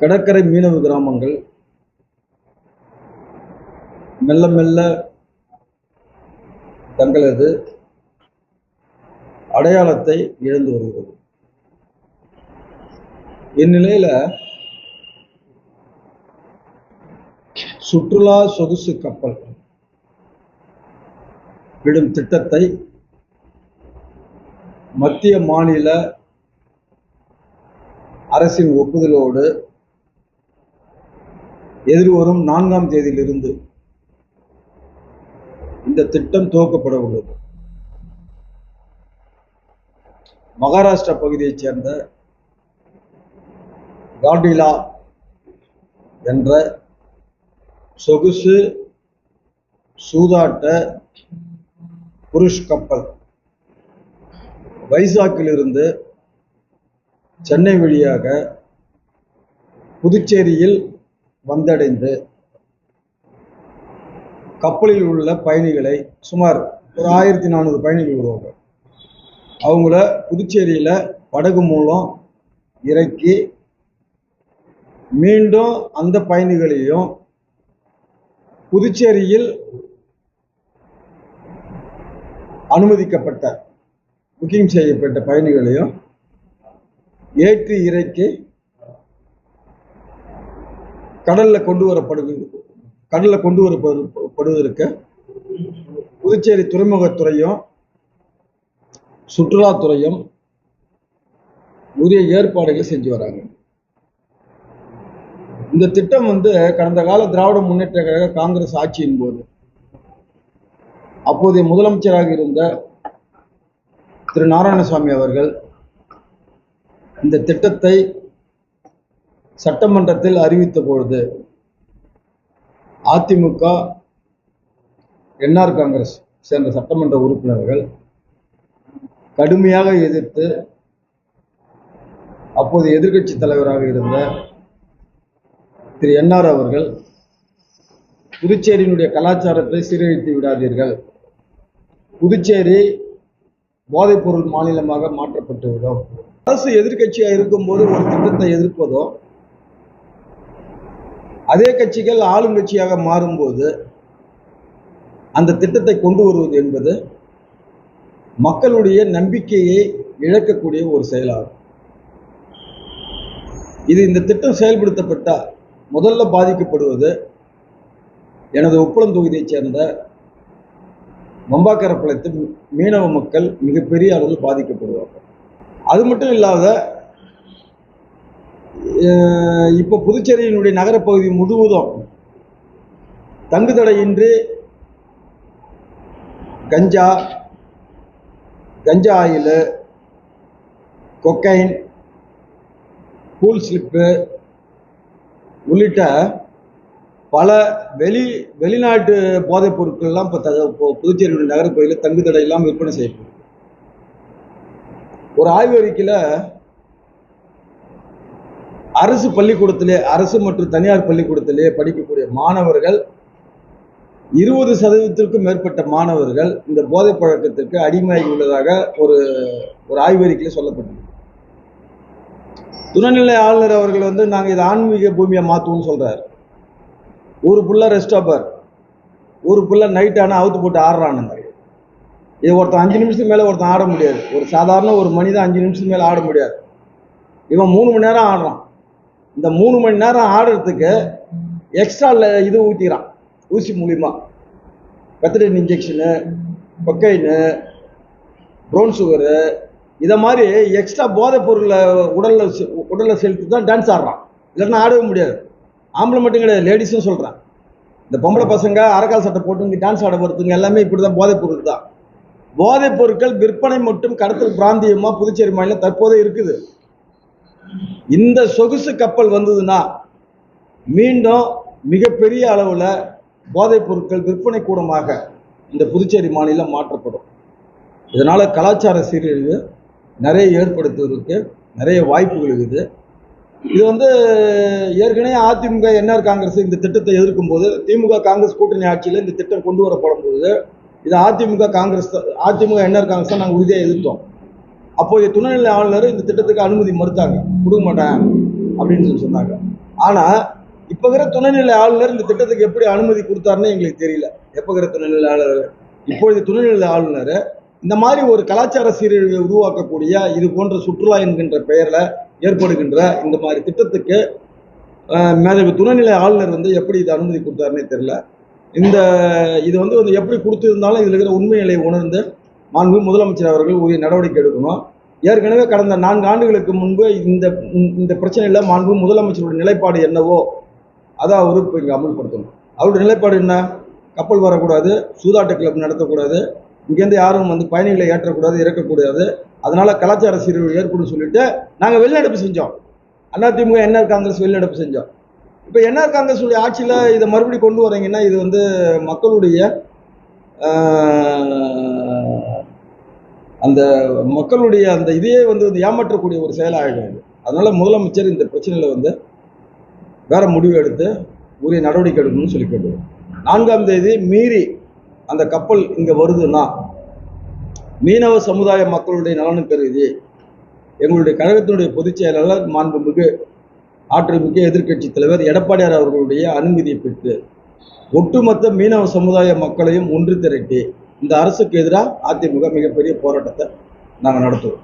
கடற்கரை மீனவ கிராமங்கள். மெல்ல மெல்ல தங்களது அடையாளத்தை இழந்து வருகிறது. இந்நிலையில சுற்றுலா சொகுசு கப்பல் விடும் திட்டத்தை மத்திய மாநில அரசின் ஒப்புதலோடு எதிர்வரும் நான்காம் தேதியிலிருந்து இந்த திட்டம் துவக்கப்பட உள்ளது. மகாராஷ்டிரா பகுதியைச் சேர்ந்த காண்டிலா என்ற சொகுசு சூதாட்ட புருஷ் கப்பல் வைசாக்கிலிருந்து சென்னை வழியாக புதுச்சேரியில் வந்தடைந்து கப்பலில் உள்ள பயணிகளை சுமார் ஒரு ஆயிரத்தி நானூறு பயணிகள் வருவாங்க அவங்கள புதுச்சேரியில் படகு மூலம் இறக்கி மீண்டும் அந்த பயணிகளையும் புதுச்சேரியில் அனுமதிக்கப்பட்ட புக்கிங் செய்யப்பட்ட பயணிகளையும் ஏற்றி இறக்கி கடல்ல கொண்டு வரப்படுது கடல்ல கொண்டு வரப்படுவதற்கு புதுச்சேரி துறைமுகத்துறையும் சுற்றுலாத்துறையும் உரிய ஏற்பாடுகளை செஞ்சு வராங்க. இந்த திட்டம் வந்து கடந்த கால திராவிட முன்னேற்ற கழக காங்கிரஸ் ஆட்சியின் போது அப்போதைய முதலமைச்சராக இருந்த திரு நாராயணசாமி அவர்கள் இந்த திட்டத்தை சட்டமன்றத்தில் அறிவித்த பொழுது அதிமுக என்ஆர் காங்கிரஸ் சேர்ந்த சட்டமன்ற உறுப்பினர்கள் கடுமையாக எதிர்த்து அப்போது எதிர்க்கட்சி தலைவராக இருந்த திரு என்ஆர் அவர்கள் புதுச்சேரியினுடைய கலாச்சாரத்தை சீரழித்து விடாதீர்கள். புதுச்சேரி போதைப்பொருள் மாநிலமாக மாற்றப்பட்டுவிடும். அரசு எதிர்கட்சியாக இருக்கும்போது ஒரு திட்டத்தை எதிர்ப்பதோ அதே கட்சிகள் ஆளும் கட்சியாக மாறும்போது அந்த திட்டத்தை கொண்டு வருவது என்பது மக்களுடைய நம்பிக்கையை இழக்கக்கூடிய ஒரு செயலாகும். இது இந்த திட்டம் செயல்படுத்தப்பட்ட முதல்ல பாதிக்கப்படுவது எனது உப்பளம் தொகுதியைச் சேர்ந்த மம்பாக்கரப்பாளையத்தில் மீனவ மக்கள் மிகப்பெரிய அளவில் பாதிக்கப்படுவார்கள். அது மட்டும் இல்லாத இப்போ புதுச்சேரியினுடைய நகரப்பகுதி முழுவதும் தங்குதடையின்றி கஞ்சா கஞ்சா ஆயிலு கொக்கைன் கூல் ஸ்லிப்பு உள்ளிட்ட பல வெளி வெளிநாட்டு போதைப் பொருட்கள்லாம் இப்போ த இப்போ புதுச்சேரியுடைய நகரப்பகுதியில் தங்குதடை இல்லாமல் விற்பனை செய்யப்படும் ஒரு ஆய்வு அறிக்கையில் அரசு பள்ளிக்கூடத்திலே அரசு மற்றும் தனியார் பள்ளிக்கூடத்திலே படிக்கக்கூடிய மாணவர்கள் இருபது சதவீதத்திற்கும் மேற்பட்ட மாணவர்கள் இந்த போதை பழக்கத்திற்கு அடிமையாகி உள்ளதாக ஒரு ஒரு ஆய்வறிக்கையில் சொல்லப்பட்டது துணைநிலை ஆளுநர் அவர்கள் வந்து நாங்கள் இதை ஆன்மீக பூமியை மாற்றுவோம்னு சொல்கிறார் ஒரு புள்ள ரெஸ்டாப்பர் ஒரு புள்ள நைட் ஆனால் அவுத்து போட்டு ஆடுறானுங்க இது ஒருத்தன் அஞ்சு நிமிஷத்துக்கு மேலே ஒருத்தன் ஆட முடியாது. ஒரு சாதாரண ஒரு மனிதன் அஞ்சு நிமிஷத்துக்கு மேலே ஆட முடியாது. இவன் மூணு மணி நேரம் ஆடுறான். இந்த மூணு மணி நேரம் ஆடுறதுக்கு எக்ஸ்ட்ரா இது ஊற்றிக்கிறான் ஊசி மூலிமா pethidine injection cocaine brown sugar இதை மாதிரி எக்ஸ்ட்ரா போதைப் பொருளை உடலில் உடலில் செலுத்தி தான் டான்ஸ் ஆடுறான். இல்லைன்னா ஆடவே முடியாது. ஆம்பளை மட்டும் கிடையாது லேடிஸும் சொல்கிறேன் இந்த பொம்பளை பசங்க அரக்கால் சட்டை போட்டு இங்கே டான்ஸ் ஆட போகிறதுங்க எல்லாமே இப்படி தான் போதைப் பொருள் தான். போதைப் பொருட்கள் விற்பனை மற்றும் கடத்தல் பிராந்தியமாக புதுச்சேரி மாநிலம் தற்போதே இருக்குது. இந்த சொகுசு கப்பல் வந்ததுன்னா மீண்டும் மிகப்பெரிய அளவில் போதைப் பொருட்கள் விற்பனை கூடமாக இந்த புதுச்சேரி மாநிலம் மாற்றப்படும். இதனால் கலாச்சார சீரழிவு நிறைய ஏற்படுத்துவதற்கு நிறைய வாய்ப்புகள் இருக்குது. இது வந்து ஏற்கனவே அதிமுக என்ஆர் காங்கிரஸ் இந்த திட்டத்தை எதிர்க்கும் போது திமுக காங்கிரஸ் கூட்டணி ஆட்சியில் இந்த திட்டம் கொண்டு வரப்படும் போது இது அதிமுக காங்கிரஸ் தான் அதிமுக என்ஆர் காங்கிரஸ் தான் நாங்கள் உறுதியாக எதிர்த்தோம். அப்போதைய துணைநிலை ஆளுநர் இந்த திட்டத்துக்கு அனுமதி மறுத்தாங்க. கொடுக்க மாட்டேன் அப்படின்னு சொல்லி சொன்னாங்க. ஆனால் இப்போ இருக்கிற துணைநிலை ஆளுநர் இந்த திட்டத்துக்கு எப்படி அனுமதி கொடுத்தாருன்னு எங்களுக்கு தெரியல. எப்போகிற இருக்கிற துணைநிலை ஆளுநர்? இப்பொழுது துணைநிலை ஆளுநர் இந்த மாதிரி ஒரு கலாச்சார சீரழிவை உருவாக்கக்கூடிய இது போன்ற சுற்றுலா என்கின்ற பெயரில் ஏற்படுகின்ற இந்த மாதிரி திட்டத்துக்கு அஹ், மேதகு துணைநிலை ஆளுநர் வந்து எப்படி இது அனுமதி கொடுத்தாருன்னே தெரியல. இந்த இது வந்து எப்படி கொடுத்துருந்தாலும் இதில் இருக்கிற உண்மை நிலையை உணர்ந்து மாண்பு முதலமைச்சர் அவர்கள் உரிய நடவடிக்கை எடுக்கணும். ஏற்கனவே கடந்த நான்கு ஆண்டுகளுக்கு முன்பு இந்த இந்த பிரச்சனையில் மாண்பு முதலமைச்சருடைய நிலைப்பாடு என்னவோ அதை அவர் இப்போ இங்கே அமல்படுத்தணும். அவருடைய நிலைப்பாடு என்ன? கப்பல் வரக்கூடாது சூதாட்ட கிளப் நடத்தக்கூடாது இங்கேருந்து யாரும் வந்து பயணிகளை ஏற்றக்கூடாது இறக்கக்கூடாது. அதனால கலாச்சார சீர்வு ஏற்படும் சொல்லிட்டு நாங்கள் வெளிநடப்பு செஞ்சோம். அதிமுக என்ஆர் காங்கிரஸ் வெளிநடப்பு செஞ்சோம். இப்போ என்ஆர் காங்கிரஸ் உடைய ஆட்சியில் இதை மறுபடியும் கொண்டு வரீங்கன்னா இது வந்து மக்களுடைய அந்த மக்களுடைய அந்த இதையே வந்து வந்து ஏமாற்றக்கூடிய ஒரு செயலாகிடும் அதனால் முதலமைச்சர் இந்த பிரச்சனையில் வந்து வேறு முடிவு எடுத்து உரிய நடவடிக்கை எடுக்கணும்னு சொல்லி கேட்டு நான்காம் தேதி மீறி அந்த கப்பல் இங்கே வருதுன்னா மீனவ சமுதாய மக்களுடைய நலனும் கருதி எங்களுடைய கழகத்தினுடைய பொதுச் செயலாளர் மாண்புமிகு ஆற்றல்மிக்க எதிர்க்கட்சி தலைவர் எடப்பாடியார் அவர்களுடைய அனுமதியை பெற்று ஒட்டுமொத்த மீனவ சமுதாய மக்களையும் ஒன்று திரட்டி இந்த அரசுக்கு எதிராக அதிமுக மிகப்பெரிய போராட்டத்தை நாங்கள் நடத்துவோம்.